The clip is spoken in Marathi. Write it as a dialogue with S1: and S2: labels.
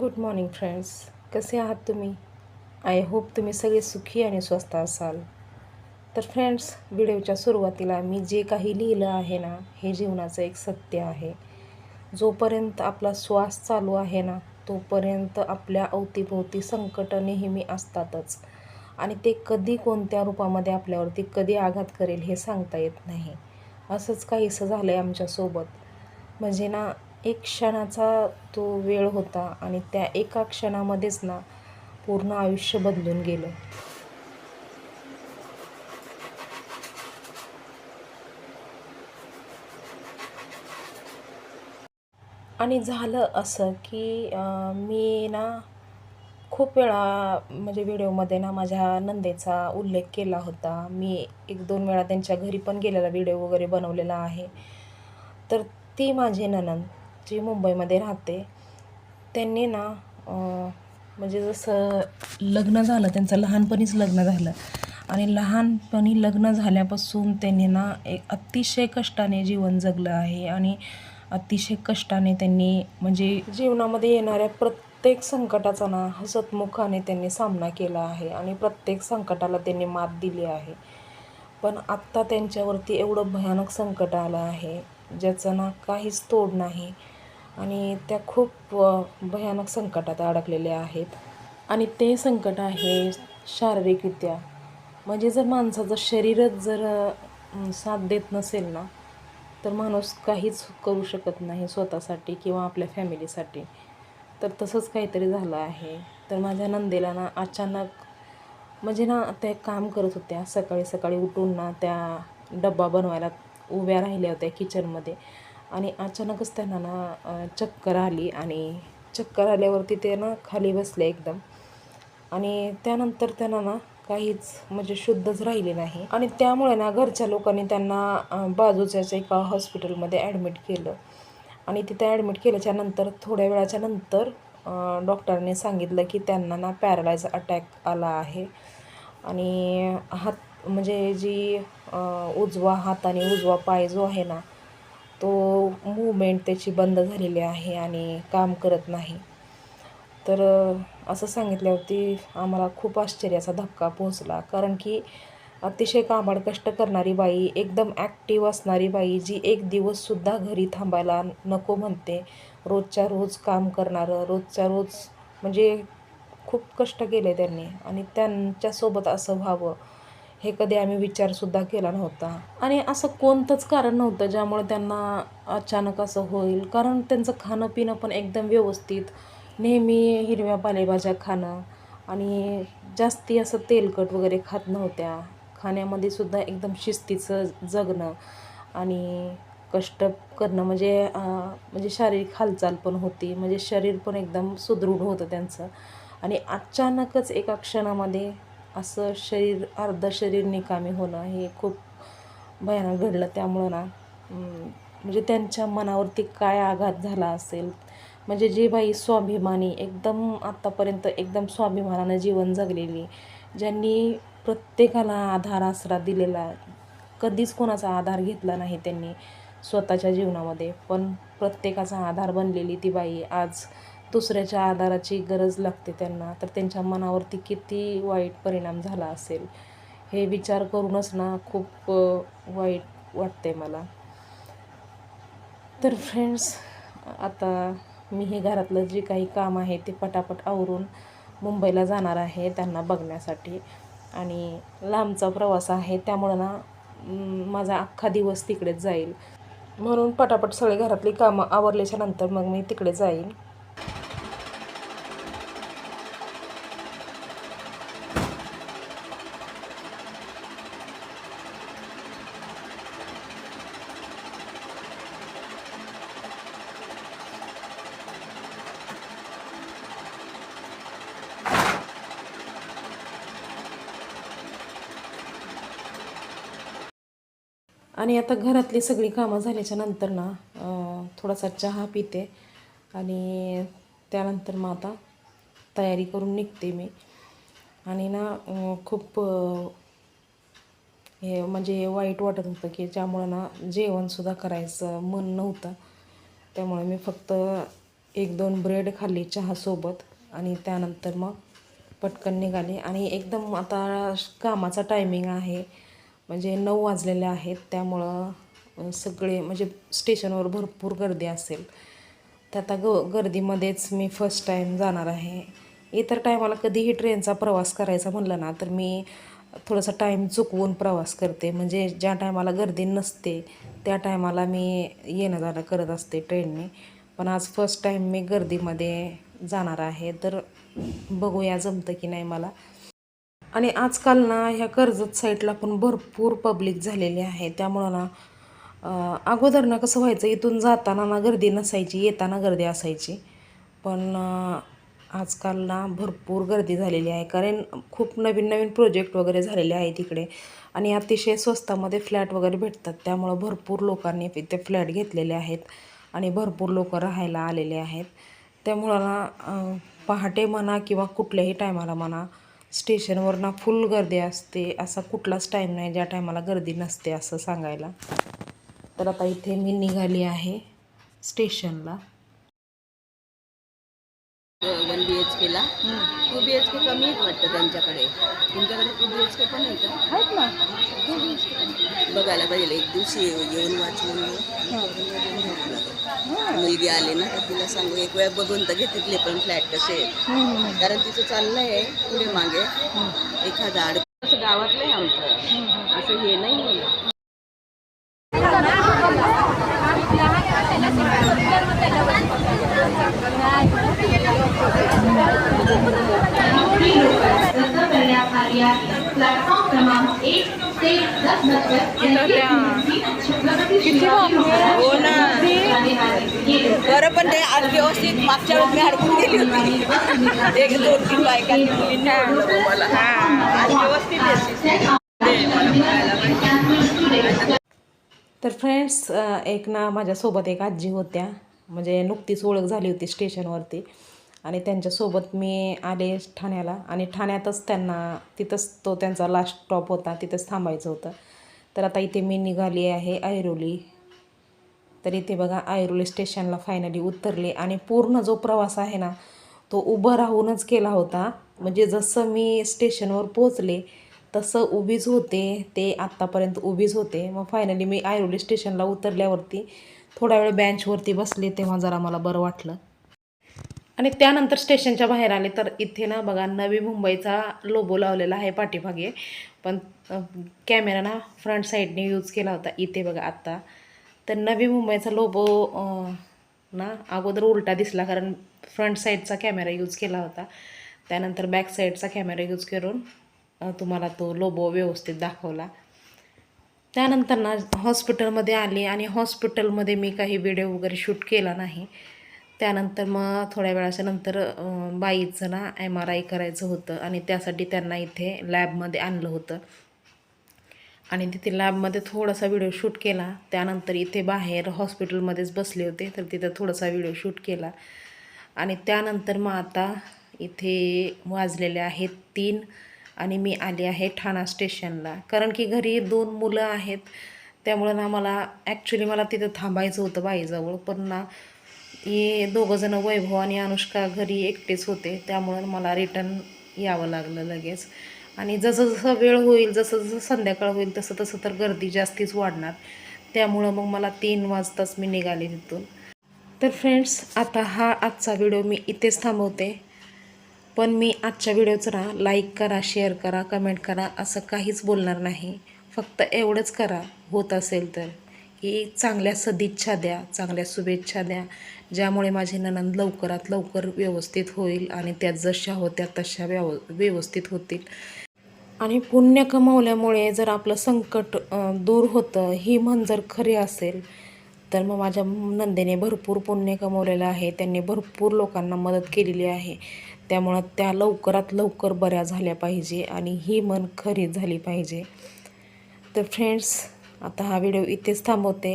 S1: गुड मॉर्निंग फ्रेंड्स कसे आहात तुम्ही? आय होप तुम्ही सगळे सुखी आणि स्वस्त असाल. तर फ्रेंड्स व्हिडिओच्या सुरुवातीला मी जे काही लिहिलं आहे ना हे जीवनाचं एक सत्य आहे. जोपर्यंत आपला श्वास चालू आहे ना तोपर्यंत आपल्या अवतीभोवती संकट नेहमी असतातच. आणि ते कधी कोणत्या रूपामध्ये आपल्यावरती कधी आघात करेल हे सांगता येत नाही. असंच काहीसं झालं आहे आमच्यासोबत. म्हणजे ना एक क्षणाचा तो वेळ होता आणि त्या एका क्षणामध्येच ना पूर्ण आयुष्य बदलून गेलं. आणि झालं असं की मी ना खूप वेळा म्हणजे व्हिडिओमध्ये ना माझ्या नंदेचा उल्लेख केला होता. मी एक दोन वेळा त्यांच्या घरी पण गेलेला व्हिडिओ वगैरे बनवलेला आहे. तर ती माझी ननंद जी मुंबईमध्ये राहते त्यांनी ना म्हणजे जसं लग्न झालं त्यांचं लहानपणीच लग्न झालं. आणि लहानपणी लग्न झाल्यापासून त्यांनी ना एक अतिशय कष्टाने जीवन जगलं आहे. आणि अतिशय कष्टाने त्यांनी म्हणजे जीवनामध्ये येणाऱ्या प्रत्येक संकटाचा ना हसतमुखाने त्यांनी सामना केला आहे. आणि प्रत्येक संकटाला त्यांनी मात दिली आहे. पण आत्ता त्यांच्यावरती एवढं भयानक संकट आलं आहे ज्याचं ना काहीच तोड नाही. आणि त्या खूप भयानक संकटात अडकलेल्या आहेत. आणि ते संकट आहे शारीरिकरित्या. म्हणजे जर माणसाचं शरीरच जर साथ देत नसेल ना तर माणूस काहीच करू शकत नाही स्वतःसाठी किंवा आपल्या फॅमिलीसाठी. तर तसंच काहीतरी झालं आहे. तर माझ्या नंदेला ना अचानक म्हणजे ना त्या काम करत होत्या. सकाळी सकाळी उठून ना त्या डब्बा बनवायला उभ्या राहिल्या होत्या किचनमध्ये आणि अचानकच त्यांना ना चक्कर आली आणि चक्कर आल्यावरती ते ना खाली बसले एकदम. आणि त्यानंतर त्यांना ना काहीच म्हणजे शुद्धच राहिले नाही. आणि त्यामुळे ना घरच्या लोकांनी त्यांना बाजूच्याच एका हॉस्पिटलमध्ये ॲडमिट केलं. आणि तिथे ॲडमिट केल्याच्यानंतर थोड्या वेळाच्या नंतर डॉक्टरने सांगितलं की त्यांना ना पॅरालाइज अटॅक आला आहे. आणि हात म्हणजे जी उजवा हात आणि उजवा पाय जो आहे ना तो मूवमेंट त्याची बंद झालेली आहे आणि काम करत नाही. तर असं सांगितल्यावरती आम्हाला खूप आश्चर्याचा धक्का पोहोचला. कारण की अतिशय कामाड कष्ट करणारी बाई एकदम ॲक्टिव्ह असणारी बाई जी एक दिवससुद्धा घरी थांबायला नको म्हणते. रोजच्या रोज काम करणारं रोजच्या रोज म्हणजे खूप कष्ट केले त्यांनी. आणि त्यांच्यासोबत असं व्हावं हे कधी आम्ही विचारसुद्धा केला नव्हता. आणि असं कोणतंच कारण नव्हतं ज्यामुळे त्यांना अचानक असं होईल. कारण त्यांचं खाणं पिणं पण एकदम व्यवस्थित. नेहमी हिरव्या पालेभाज्या खाणं आणि जास्ती असं तेलकट वगैरे खात नव्हत्या. खाण्यामध्ये सुद्धा एकदम शिस्तीचं जगणं आणि कष्ट करणं म्हणजे म्हणजे शारीरिक हालचाल पण होती. म्हणजे शरीर पण एकदम सुदृढ होतं त्यांचं. आणि अचानकच एका क्षणामध्ये असं शरीर अर्ध शरीर निकामी होणं हे खूप भयानक घडलं त्यामुळं ना. म्हणजे त्यांच्या मनावरती काय आघात झाला असेल? म्हणजे जी बाई स्वाभिमानी एकदम आत्तापर्यंत एकदम स्वाभिमानानं जीवन जगलेली ज्यांनी प्रत्येकाला आधार आसरा दिलेला कधीच कोणाचा आधार घेतला नाही त्यांनी स्वतःच्या जीवनामध्ये. पण प्रत्येकाचा आधार बनलेली ती बाई आज दुसऱ्याच्या आधाराची गरज लागते त्यांना. तर त्यांच्या मनावरती किती वाईट परिणाम झाला असेल हे विचार करूनच ना खूप वाईट वाटते मला. तर फ्रेंड्स आता मी हे घरातलं जे काही काम आहे ते पटापट आवरून मुंबईला जाणार आहे त्यांना बघण्यासाठी. आणि लांबचा प्रवास आहे त्यामुळं ना माझा अख्खा दिवस तिकडेच जाईल. म्हणून पटापट सगळे घरातली कामं आवरल्याच्या नंतर मग मी तिकडे जाईन. आणि आता घरातली सगळी कामं झाल्याच्यानंतर ना थोडासा चहा पिते आणि त्यानंतर मग आता तयारी करून निघते मी. आणि ना खूप हे म्हणजे वाईट वाटत होतं की ज्यामुळं ना जेवणसुद्धा करायचं मन नव्हतं. त्यामुळे मी फक्त एक दोन ब्रेड खाल्ली चहासोबत आणि त्यानंतर मग पटकन निघाले. आणि एकदम आता कामाचा टायमिंग आहे. म्हणजे नऊ वाजलेले आहेत त्यामुळं सगळे म्हणजे स्टेशनवर भरपूर गर्दी असेल. तर आता ग गर्दीमध्येच मी फर्स्ट टाईम जाणार आहे. इतर टायमाला कधीही ट्रेनचा प्रवास करायचा म्हणलं ना तर मी थोडासा टाईम चुकवून प्रवास करते. म्हणजे ज्या टायमाला गर्दी नसते त्या टायमाला मी येणं जाणं करत असते ट्रेनने पण आज फर्स्ट टाईम मी गर्दीमध्ये जाणार आहे. तर बघूया जमतं की नाही मला. आणि आजकाल ना ह्या कर्जत साईडला पण भरपूर पब्लिक झालेली आहे. त्यामुळं ना अगोदर ना कसं व्हायचं इथून जाताना ना गर्दी नसायची येताना गर्दी असायची. पण आजकाल ना भरपूर गर्दी झालेली आहे. कारण खूप नवीन नवीन प्रोजेक्ट वगैरे झालेले आहेत तिकडे आणि अतिशय स्वस्तामध्ये फ्लॅट वगैरे भेटतात. त्यामुळं भरपूर लोकांनी इथे फ्लॅट घेतलेले आहेत आणि भरपूर लोक राहायला आलेले आहेत. त्यामुळं ना पहाटे म्हणा किंवा कुठल्याही टायमाला म्हणा स्टेशनवर ना फुल गर्दी असते असा कुठलाच टाईम नाही ज्या टायमाला गर्दी नसते असं सांगायला. तर आता इथे मी निघाली आहे स्टेशनला.
S2: One B H K two B H K कमी आहेत वाटतं त्यांच्याकडे. तुमच्याकडे टू बी एच के पण आहे का?
S1: आहेत ना.
S2: बघायला पाहिजे. एक दिवशी येऊन वाचून मुलगी आली ना तर तिला सांगू एक वेळ बघून तर घे तिथले पण फ्लॅट कसे आहेत. कारण तिचं चाललंय पुढे मागे. एखादा आड असं गावातलं आहे आमचं. असं हे नाही
S3: प्लॅटफॉर्म क्रमांक एक ते दस
S2: हो ना. बरं पण ते आज व्यवस्थित मागच्या वेळेस मी अडकून गेली होती. एक दोन तीन मुलींनी मला आज व्यवस्थित आहे. पाहिजे.
S1: तर फ्रेंड्स एक ना माझ्यासोबत एक आजी होत्या. म्हणजे नुकतीच ओळख झाली होती स्टेशनवरती आणि त्यांच्यासोबत मी आले ठाण्याला आणि ठाण्यातच त्यांना तिथंच तो त्यांचा लास्ट स्टॉप होता तिथंच थांबायचं होतं. तर आता इथे मी निघाली आहे ऐरोली. तर इथे बघा ऐरोली स्टेशनला फायनली उतरले आणि पूर्ण जो प्रवास आहे ना तो उभं राहूनच केला होता. म्हणजे जसं मी स्टेशनवर पोचले तसं उभीच होते ते आत्तापर्यंत उभीच होते. मग फायनली मी ऐरोली स्टेशनला उतरल्यावरती थोडा वेळ बेंचवरती बसले तेव्हा जरा मला बरं वाटलं. आणि त्यानंतर स्टेशनच्या बाहेर आले. तर इथे ना बघा नवी मुंबईचा लोबो लावलेला आहे पाठीमागे. पण कॅमेरा ना फ्रंट साईडने यूज केला होता. इथे बघा आत्ता तर नवी मुंबईचा लोबो ना अगोदर उलटा दिसला कारण फ्रंट साईडचा कॅमेरा यूज केला होता. त्यानंतर बॅक साईडचा कॅमेरा यूज करून तुम्हाला तो लोबो व्यवस्थित दाखवला. त्यानंतर ना हॉस्पिटलमध्ये आले आणि हॉस्पिटलमध्ये मी काही व्हिडिओ वगैरे शूट केला नाही. त्यानंतर मग थोड्या वेळाच्या नंतर बाईचं ना एम आर आय करायचं होतं आणि त्यासाठी त्यांना इथे लॅबमध्ये आणलं होतं. आणि तिथे लॅबमध्ये थोडासा व्हिडिओ शूट केला. त्यानंतर इथे बाहेर हॉस्पिटलमध्येच बसले होते तर तिथं थोडासा व्हिडिओ शूट केला. आणि त्यानंतर मग आता इथे वाजलेले आहेत तीन आणि मी आले आहे ठाणा स्टेशनला. कारण की घरी दोन मुलं आहेत. त्यामुळं ना मला ॲक्च्युली मला तिथं थांबायचं होतं बाईजवळ. पण ना हे दोघंजणं वैभव आणि अनुष्का घरी एकटेच होते त्यामुळं मला रिटर्न यावं लागलं लगेच. आणि जसं जसं वेळ होईल जसं जसं संध्याकाळ होईल तसं तसं तर गर्दी जास्तीच वाढणार. त्यामुळं मग मला तीन वाजताच मी निघाले तिथून. तर फ्रेंड्स आता हा आजचा व्हिडिओ मी इथेच थांबवते. पण मी आजच्या व्हिडिओचं ना लाईक करा शेअर करा कमेंट करा असं काहीच बोलणार नाही. फक्त एवढंच करा होत असेल तर. की चांगल्या सदिच्छा द्या चांगल्या शुभेच्छा द्या. ज्यामुळे माझी ननंद लवकरात लवकर व्यवस्थित होईल आणि त्या जशा होत्या तशा व्यव व्यवस्थित होतील. आणि पुण्य कमवल्यामुळे जर आपलं संकट दूर होतं ही म्हण जर खरी असेल तर मग माझ्या नंदेने भरपूर पुण्य कमवलेलं आहे. त्यांनी भरपूर लोकांना मदत केलेली आहे. त्यामुळं त्या लवकरात लवकर बऱ्या झाल्या पाहिजे आणि ही मन खरी झाली पाहिजे. तर फ्रेंड्स आता हा व्हिडिओ इथेच थांबवते.